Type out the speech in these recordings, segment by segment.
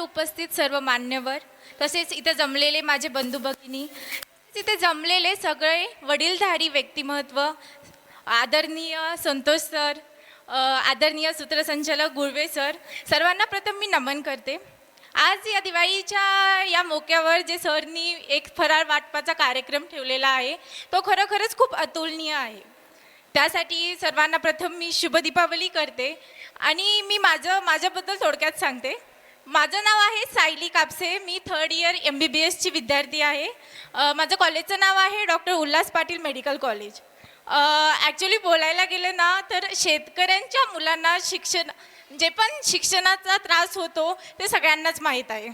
उपस्थित सर्व मान्यवर तसेच इथे जमलेले माझे बंधू भगिनी तिथे जमलेले सगळे वडीलधारी व्यक्तिमत्व आदरणीय संतोष सर आदरणीय सूत्रसंचालक गुळवे सर सर्वांना प्रथम मी नमन करते. आज या दिवाळीच्या या मोक्यावर जे सरनी एक फराळ वाटपाचा कार्यक्रम ठेवलेला आहे तो खरोखरच खूप अतुलनीय आहे. त्यासाठी सर्वांना प्रथम मी शुभ दीपावली करते आणि मी माझं माझ्याबद्दल थोडक्यात सांगते. माझं नाव आहे सायली कापसे. मी third year M B B एसची विद्यार्थी आहे. माझं कॉलेजचं नाव आहे doctor Ulhas Patil medical college. Actually बोलायला गेलं ना तर शेतकऱ्यांच्या मुलांना शिक्षण जे पण शिक्षणाचा त्रास होतो ते सगळ्यांनाच माहीत आहे.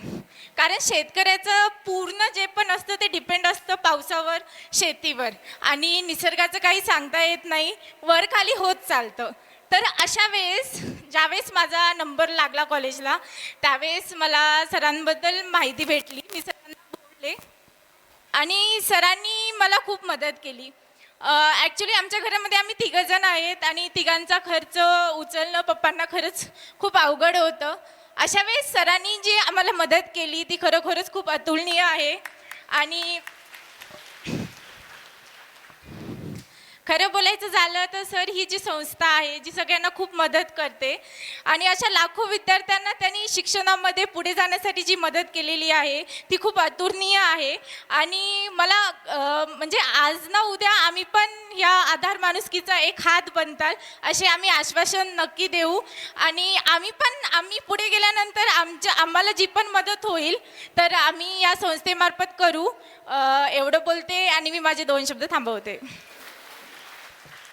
कारण शेतकऱ्याचं पूर्ण जे पण असतं ते डिपेंड असतं पावसावर शेतीवर. आणि निसर्गाचं काही सांगता येत नाही. वर खाली होत चालतं. तर अशा वेळेस ज्यावेळेस माझा नंबर लागला कॉलेजला त्यावेळेस मला सरांबद्दल माहिती भेटली. मी सरांना बोलले आणि सरांनी मला खूप मदत केली. ॲक्च्युली आमच्या घरामध्ये आम्ही तिघंजण आहेत आणि तिघांचा खर्च उचलणं पप्पांना खरंच खूप अवघड होतं. अशा वेळेस सरांनी जी आम्हाला मदत केली ती खरोखरच खूप अतुलनीय आहे. आणि खरं बोलायचं झालं तर सर ही जी संस्था आहे जी सगळ्यांना खूप मदत करते आणि अशा लाखो विद्यार्थ्यांना त्यांनी शिक्षणामध्ये पुढे जाण्यासाठी जी मदत केलेली आहे ती खूप अतुरणीय आहे. आणि मला म्हणजे आज ना उद्या आम्ही पण या आधार माणुसकीचा एक हात बनताल असे आम्ही आश्वासन नक्की देऊ. आणि आम्ही पण आम्ही पुढे गेल्यानंतर आमच्या आम्हाला जी पण मदत होईल तर आम्ही या संस्थेमार्फत करू. एवढं बोलते आणि मी माझे दोन शब्द थांबवते.